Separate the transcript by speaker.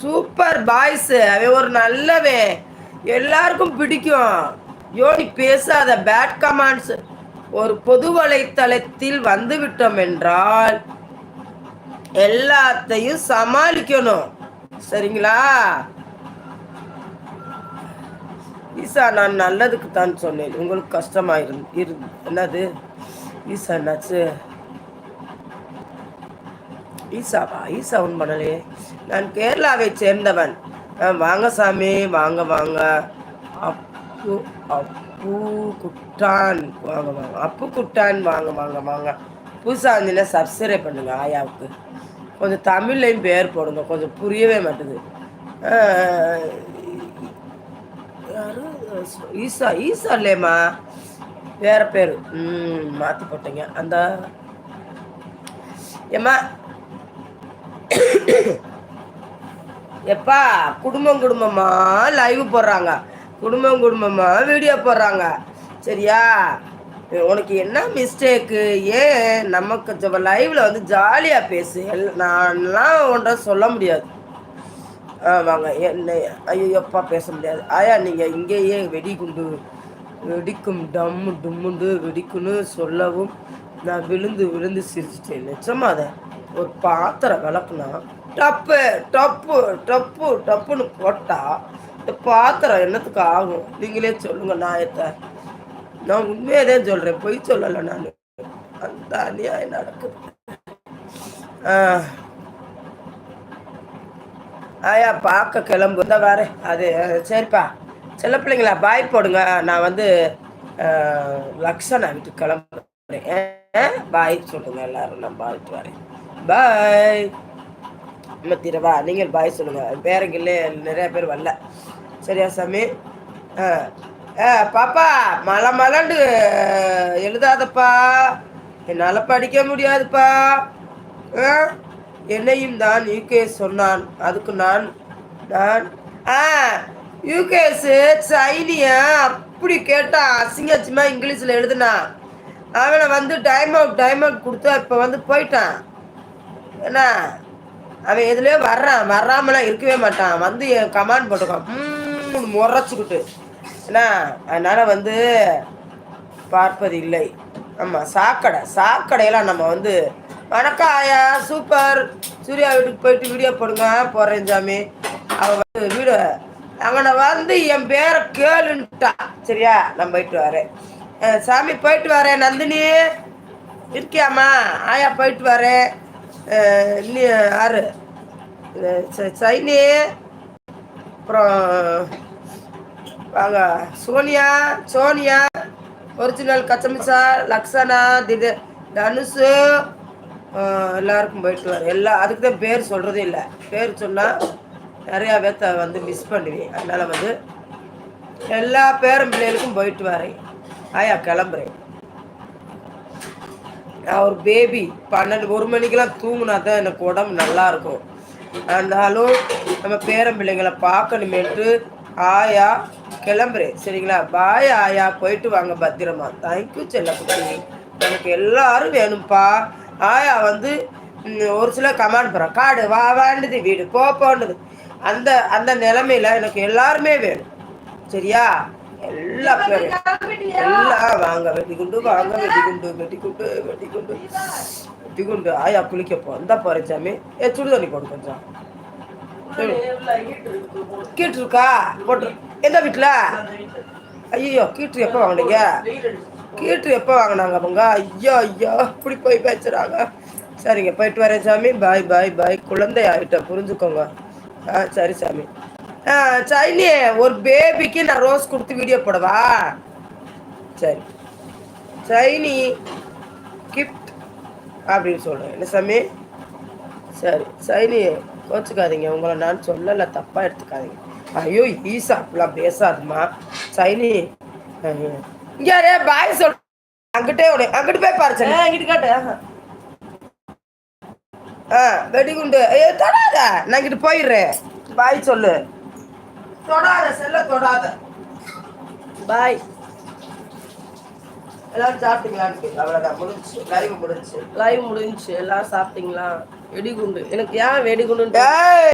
Speaker 1: Super boys அவன் ஒரு நல்லவன். எல்லாருக்கும் பிடிக்கும். யோனி பேசாத. பேட் கமாண்ட்ஸ் ஒரு பொது வலைத்தளத்தில் வந்து விட்டோம் என்றால் எல்லாத்தையும் சமாளிக்கணும். சரிங்களா? ஈசா நான் நல்லதுக்கு தான் சொன்னேன். உங்களுக்கு கஷ்டமா இரு என்னது? ஈசா என்னாச்சு? ஈசாவா ஈசா ஒன்று பண்ணலையே நான் கேரளாவை சேர்ந்தவன். வாங்க சாமி வாங்க வாங்க. அப்பு அப்பு குட்டான். வாங்க வாங்க. அப்பு குட்டான் வாங்க வாங்க வாங்க. புதுசாக இருந்தீங்கன்னா சப்ஸ்கிரைப் பண்ணுங்க ஆயாவுக்கு. கொஞ்சம் தமிழ்லையும் பேர் போடுங்க கொஞ்சம் புரியவே மாட்டுது. ஈசா ஈசா இல்லையம்மா வேற பேர். ம் மாற்றி போட்டீங்க. அந்த ஏம்மா எப்பா குடும்பம் குடும்பமா? லைவ் போடுறாங்க. குடும்பம் குடும்பமா? வீடியோ போடுறாங்க. சரியா? உனக்கு என்ன மிஸ்டேக்கு ஏன் நமக்கு லைவ்ல வந்து ஜாலியாக பேசு. நான்லாம் ஒன்றை சொல்ல முடியாது. வாங்க. என்ன ஐயோப்பா பேச முடியாது. ஆயா நீங்கள் இங்கேயே வெடிகுண்டு வெடிக்கும் டம்மு டும்முண்டு வெடிக்குன்னு சொல்லவும் நான் விழுந்து விழுந்து சிரிச்சிட்டேன். நிச்சயமா அதை? ஒரு பாத்திரம் விளக்குனா டப்பு டப்பு டப்பு டப்புன்னு போட்டால் இந்த பாத்திரம் என்னத்துக்கு ஆகும்? நீங்களே சொல்லுங்க நாயத்தை. நான் உண்மையை தான் சொல்கிறேன் பொய் சொல்லலை நான். அந்த அநியாயம் நடக்குது. ஆயா பார்க்க கிளம்பு. தான் வரேன் அது சரிப்பா. சில பிள்ளைங்களா பாய் போடுங்க. நான் வந்து லக்ஷனா வீட்டுக்கு கிளம்புறேன். பாய் சொல்லுங்க எல்லாரும் நான் பாய்ட்டு வரேன் பாய். மத்திரவா நீங்கள் பாய் சொல்லுங்க. பேரங்கில்லே நிறைய பேர் வரல. சரியா சாமி? ஆ. பாப்பா மலை மலண்டு எழுதாதப்பா. என்னால் படிக்க முடியாதுப்பா. என்னையும் தான் யூகேஎஸ் சொன்னான். அதுக்கு நான் நான் ஆ. யூகேஎஸ் சைனியா அப்படி கேட்டான் அசிங்கச்சிமா இங்கிலீஷில் எழுதுனான் அவனை வந்து டைம் அவுட் டைம் அவுட் கொடுத்தா இப்போ வந்து போயிட்டான். என்ன? அவன் எதுலயோ வர்றான். வர்றாமலாம் இருக்கவே மாட்டான். வந்து என் கமாண்ட் போட்டுக்கான் முறைச்சிக்கிட்டு. என்ன அதனால் வந்து பார்ப்பது இல்லை. ஆமாம் சாக்கடை. சாக்கடையெல்லாம் நம்ம வந்து வணக்கம் ஆயா சூப்பர் சூர்யா வீட்டுக்கு போயிட்டு வீடியோ போடுங்க. போகிறேன் சாமி. அவன் வந்து வீடு அவனை வந்து என் பேரை கேளுன்ட்டா சரியா? நான் போயிட்டு வரேன். சாமி போயிட்டு வரேன் நந்தினி. இருக்கியாம்மா? ஆயா போயிட்டு வரேன். யாரு சைனி அப்புறம் வாங்க சோனியா சோனியா ஒரிஜினல் கச்சமிச்சா லக்ஷனா திது தனுஷு எல்லாருக்கும் போயிட்டு வரேன் எல்லா அதுக்கு தான் பேர் சொல்கிறதே இல்லை பேர் சொன்னால் நிறையா பேர்த்த வந்து மிஸ் பண்ணுவேன் அதனால் வந்து எல்லா பேரும் பிள்ளைகளுக்கும் போயிட்டு வரேன். ஆயா கிளம்புறேன். நான் ஒரு பேபி பன்னெண்டு ஒரு மணிக்கெல்லாம் தூங்கினா தான் எனக்கு உடம்பு நல்லா இருக்கும். ஆனாலும் நம்ம பேரம்பிள்ளைங்களை பார்க்கணுமேட்டு ஆயா கிளம்புறேன். சரிங்களா? பாய் ஆயா. போயிட்டு வாங்க பத்திரமா. தேங்க்யூ செல்லக்குட்டி. எனக்கு எல்லாரும் வேணும்ப்பா ஆயா வந்து ஒரு சில கமாண்ட் போகிறேன் காடு வா வீடு போப்போன்னுது அந்த அந்த நிலமையில எனக்கு எல்லாருமே வேணும். சரியா? எல்லா பேரும் எல்லாம் வாங்க வெட்டி குண்டு வாங்க வெடிகுண்டு வெடிகுண்டு வெடிகுண்டு வெடிகுண்டு ஆயா குளிக்க போ இந்த பாரு சாமி. ஏ சுடு தண்ணி போடு கொஞ்சம். கீட்டு இருக்கா போட்டு. எந்த வீட்டில் ஐயோ கீட்டு எப்போ வாங்கினீங்க? கீட்டு எப்போ வாங்கினாங்க அவங்க ஐயோ ஐயோ இப்படி போய் பேசுகிறாங்க சரிங்க போயிட்டு வரேன் சாமி. பாய் பாய் பாய். குழந்தை ஆகிட்ட புரிஞ்சுக்கோங்க. ஆ சரி சாமி. சைனி ஒரு பேபிக்கு நான் ரோஸ் கொடுத்து வீடியோ போடவா? சரி. சைனி கிஃப்ட் அப்படின்னு சொல்கிறேன் என்ன சாமி? சரி. சைனி கோச்சுக்காதீங்க. உங்களை நான் சொல்லலை. தப்பாக எடுத்துக்காதீங்க. ஐயோ ஈசா அப்படிலாம் பேசாதுமா சைனி இங்கே பாய் சொல். அங்கிட்டே உடனே அங்கிட்டு போய் பாரு சரி அங்கிட்டு காட்டு. ஆ வெடிகுண்டு. ஐயோ தொடாத. நான் இங்கிட்டு போயிடுறேன். பாய் சொல்லு. தொடாத செல்ல தொடாத. பாய் எல்லாரும் சாப்பிட்டீங்களான்னு அவ்வளோதான் முடிஞ்சு லைவ் முடிஞ்சு. லைவ் முடிஞ்சு எல்லாரும் சாப்பிட்டீங்களா? வெடிகுண்டு. எனக்கு ஏன் வெடிகுண்டு